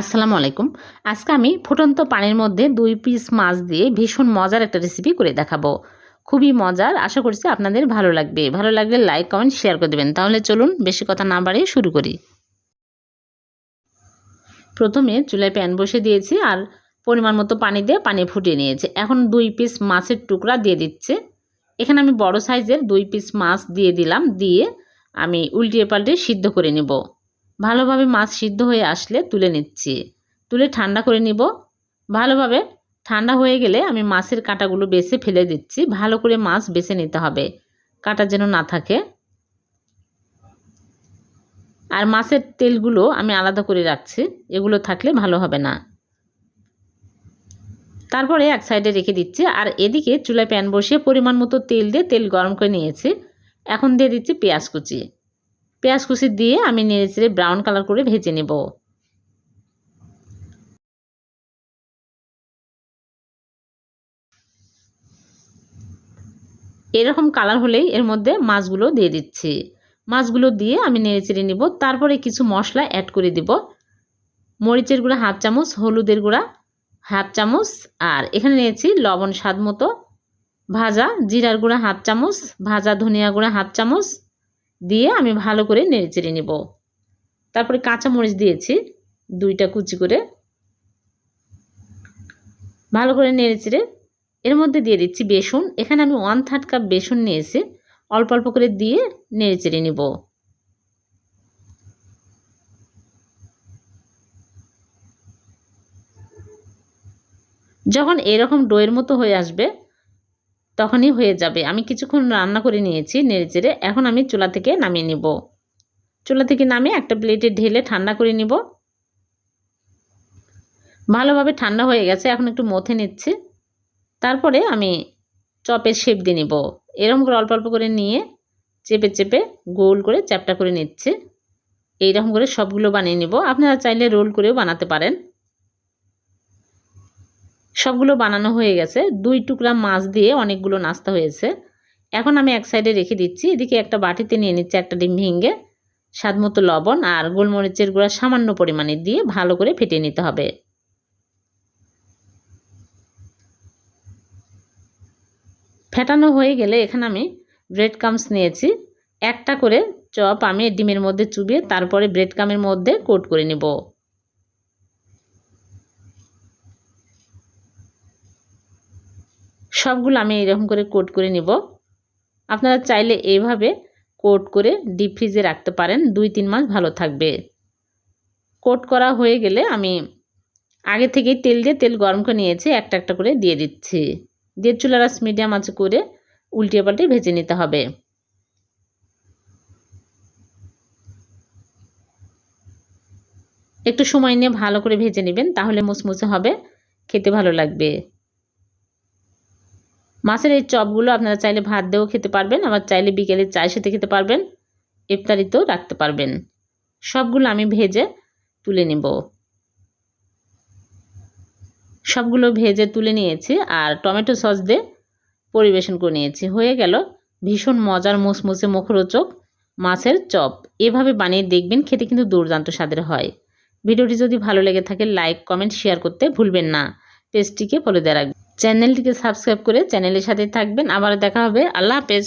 আসসালামু আলাইকুম। আজকে আমি ফুটন্ত পানির মধ্যে দুই পিস মাছ দিয়ে ভীষণ মজার একটা রেসিপি করে দেখাবো। খুবই মজার, আশা করছি আপনাদের ভালো লাগবে। ভালো লাগলে লাইক কমেন্ট শেয়ার করে দেবেন। তাহলে চলুন বেশি কথা না বাড়িয়ে শুরু করি। প্রথমে চুলায় প্যান বসে দিয়েছি আর পরিমাণ মতো পানি দিয়ে পানি ফুটিয়ে নিয়েছি। এখন দুই পিস মাছের টুকরা দিয়ে দিচ্ছে। এখানে আমি বড় সাইজের দুই পিস মাছ দিয়ে দিলাম। দিয়ে আমি উল্টিয়ে পাল্টে সিদ্ধ করে নেব। ভালোভাবে মাছ সিদ্ধ হয়ে আসলে তুলে নিচ্ছি। তুলে ঠান্ডা করে নিব। ভালোভাবে ঠান্ডা হয়ে গেলে আমি মাছের কাঁটাগুলো বেছে ফেলে দিচ্ছি। ভালো করে মাছ বেছে নিতে হবে। কাঁটা যেন না থাকে। আর মাছের তেলগুলো আমি আলাদা করে রাখছি। এগুলো থাকলে ভালো হবে না। তারপরে এক সাইডে রেখে দিচ্ছি। আর এদিকে চুলায় প্যান বসিয়ে পরিমাণ মতো তেল দিয়ে তেল গরম করে নিয়েছি। এখন দিয়ে দিচ্ছি পেঁয়াজ কুচি। পেঁয়াজ কুচি দিয়ে আমি নেড়ে চেড়ে ব্রাউন কালার করে ভেজে নেব। এরকম কালার হলেই এর মধ্যে মাছগুলো দিয়ে দিচ্ছি। মাছগুলো দিয়ে আমি নেড়ে চেড়ে নিব। তারপরে কিছু মশলা অ্যাড করে দিব। মরিচের গুঁড়া হাফ চামচ, হলুদের গুঁড়া হাফ চামচ আর এখানে নিয়েছি লবণ স্বাদ মতো। ভাজা জিরার গুঁড়া হাফ চামচ, ভাজা ধনিয়া গুঁড়া হাফ চামচ দিয়ে আমি ভালো করে নেড়ে চেড়ে নেব। তারপরে কাঁচামরিচ দিয়েছি, দুইটা কুচি করে। ভালো করে নেড়ে চেড়ে এর মধ্যে দিয়ে দিচ্ছি বেসন। এখানে আমি ওয়ান থার্ড কাপ বেসন নিয়েছি। অল্প অল্প করে দিয়ে নেড়ে চেড়ে নেব। যখন এরকম ডোয়ের মতো হয়ে আসবে তখনই হয়ে যাবে। আমি কিছুক্ষণ রান্না করে নিয়েছি নেড়ে চেড়ে। এখন আমি চুলা থেকে নামিয়ে নিব। চুলা থেকে নামিয়ে একটা প্লেটে ঢেলে ঠান্ডা করে নিব। ভালোভাবে ঠান্ডা হয়ে গেছে। এখন একটু মথে নিচ্ছি। তারপরে আমি চপের শেপ দিয়ে নিব। এরকম করে অল্প অল্প করে নিয়ে চেপে চেপে গোল করে চ্যাপটা করে নিচ্ছে। এইরকম করে সবগুলো বানিয়ে নিব। আপনারা চাইলে রোল করেও বানাতে পারেন। সবগুলো বানানো হয়ে গেছে। দুই টুকরা মাছ দিয়ে অনেকগুলো নাস্তা হয়েছে। এখন আমি এক সাইডে রেখে দিচ্ছি। এদিকে একটা বাটিতে নিয়ে নিচ্ছি একটা ডিম ভেঙে। স্বাদ মতো লবণ আর গোলমরিচের গুঁড়া সামান্য পরিমাণে দিয়ে ভালো করে ফেটিয়ে নিতে হবে। ফেটানো হয়ে গেলে এখানে আমি ব্রেড কামস নিয়েছি। একটা করে চপ আমি ডিমের মধ্যে চুবিয়ে তারপরে ব্রেড কামের মধ্যে কোট করে নেব। সবগুলো আমি এরকম করে কোট করে নিব। আপনারা চাইলে এইভাবে কোট করে ডিপ ফ্রিজে রাখতে পারেন। দুই, তিন মাস ভালো থাকবে। কোট করা হয়ে গেলে আমি আগে থেকেই তেল দিয়ে তেল গরম করে নিয়েছি, একটা একটা করে দিয়ে দিচ্ছি। দিয়ে চুলারাস মিডিয়াম আছে করে উল্টিয়ে পাল্টে ভেজে নিতে হবে। একটু সময় নিয়ে ভালো করে ভেজে নেবেন, তাহলে মুসমুসে হবে, খেতে ভালো লাগবে। মাছের এই চপগুলো আপনারা চাইলে ভাত দিয়েও খেতে পারবেন, আবার চাইলে বিকেলে চায়ের সাথে খেতে পারবেন, ইফতারিতেও রাখতে পারবেন। সবগুলো আমি ভেজে তুলে নেব। সবগুলো ভেজে তুলে নিয়েছি আর টমেটো সস দিয়ে পরিবেশন করে নিয়েছি। হয়ে গেল ভীষণ মজার মুসমুসে মুখরোচক মাছের চপ। এভাবে বানিয়ে দেখবেন খেতে কিন্তু দুর্দান্ত স্বাদের হয়। ভিডিওটি যদি ভালো লেগে থাকে, লাইক, কমেন্ট, শেয়ার করতে ভুলবেন না। পেজটিকে ফলো দিয়ে রাখবেন। চ্যানেলটিকে সাবস্ক্রাইব করে চ্যানেলের সাথে থাকবেন। আবার দেখা হবে। আল্লাহ হাফেজ।